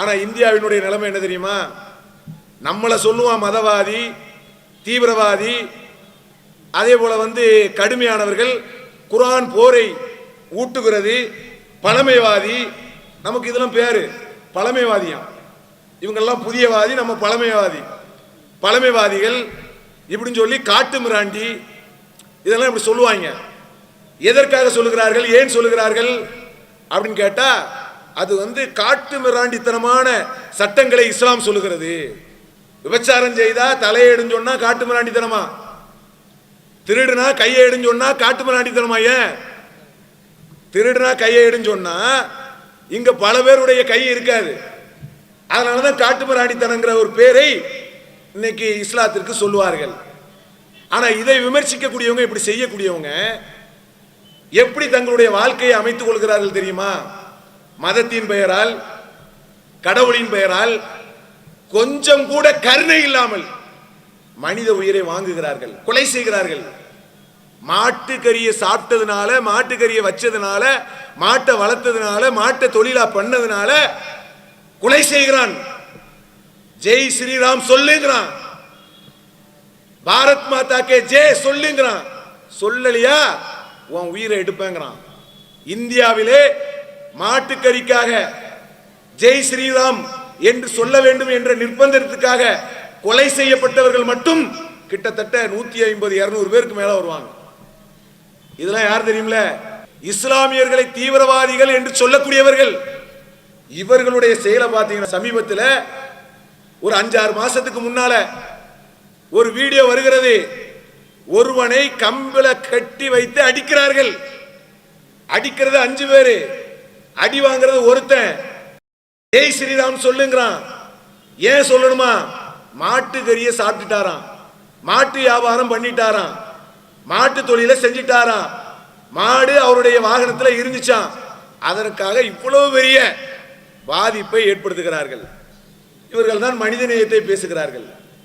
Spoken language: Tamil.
ஆனா இந்தியாவினுடைய நிலைமை என்ன தெரியுமா? நம்மளை சொல்லுவான் மதவாதி தீவிரவாதி அதே போல வந்து கடுமையானவர்கள் குரான் போரை ஊட்டுகிறது பழமைவாதி நமக்கு இதெல்லாம் பேரு பழமைவாதியாம் இவங்கெல்லாம் புதியவாதி நம்ம பழமைவாதி. பழமைவாதிகள் இப்படின்னு சொல்லி காட்டு மிராண்டி இதெல்லாம் இப்படி சொல்லுவாங்க. எதற்காக சொல்லுகிறார்கள் ஏன் சொல்லுகிறார்கள் அப்படின்னு கேட்டால் அது வந்து காட்டு மிராண்டித்தனமான சட்டங்களை இஸ்லாம் சொல்லுகிறது. விபச்சாரம் செய்தா தலையெடுன்னு சொன்னா காட்டு மிராண்டித்தனமா? திருடுனா கையெடுன்னு சொன்னா காட்டு மிராண்டித்தனமா ஏன்? திருடுனா கையெடுன்னு சொன்னா இங்க பல பேருடைய கை இருக்காது. அதனாலதான் காட்டு மிராண்டித்தனங்கிற ஒரு பேரை இன்னைக்கு இஸ்லாத்திற்கு சொல்லுவார்கள். ஆனா இதை விமர்சிக்கக்கூடியவங்க இப்படி செய்யக்கூடியவங்க எப்படி தங்களுடைய வாழ்க்கையை அமைத்துக் கொள்கிறார்கள் தெரியுமா? மதத்தின் பெயரால் கடவுளின் பெயரால் கொஞ்சம் கூட கருணை இல்லாமல் மனித உயிரை வாங்குகிறார்கள் கொலை செய்கிறார்கள். மாட்டுக்கறியை சாப்பிட்டதுனால மாட்டுக்கறியை வச்சதுனால மாட்டை வளர்த்ததுனால மாட்டை தொழிலா பண்ணதுனால கொலை செய்கிறான். ஜெய் ஸ்ரீராம் சொல்லுங்கிறான். பாரத் மாதா கே ஜெய் சொல்லுங்கிறான். சொல்லலையா? உன் உயிரை எடுப்பேங்கிறான். இந்தியாவிலே மாட்டுக்கறிக்காக ஜெய் ஸ்ரீராம் என்று சொல்ல வேண்டும் என்ற நிர்பந்தத்துக்காக கொலை செய்யப்பட்டவர்கள் மட்டும் கிட்டத்தட்ட நூத்தி ஐம்பது இருநூறு பேருக்கு மேல வருவாங்க. இதெல்லாம் யார் தெரியும்ல இஸ்லாமியர்களை தீவிரவாதிகள் என்று சொல்லக்கூடியவர்கள். இவர்களுடைய செயலை பார்த்தீங்கன்னா சமீபத்தில் ஒரு அஞ்சாறு மாசத்துக்கு முன்னால ஒரு வீடியோ வருகிறது. ஒருவனை கம்பில கட்டி வைத்து அடிக்கிறார்கள். அடிக்கிறது அஞ்சு பேரு. அடி வாங்குறது ஒருத்தன். ஜெய் ஸ்ரீராம் சொல்லுங்கிறான். ஏன் சொல்லணுமா? மாட்டு கறியை சாப்பிட்டுட்டாராம். மாட்டு வியாபாரம் பண்ணிட்டாராம். மாட்டு தொழிலை செஞ்சிட்டாராம். மாடு அவருடைய வாகனத்தில் இருந்துச்சான் அதற்காக இவ்வளவு பெரிய பாதிப்பை ஏற்படுத்துகிறார்கள். இவர்கள் தான் மனித நேயத்தை பேசுகிறார்கள்.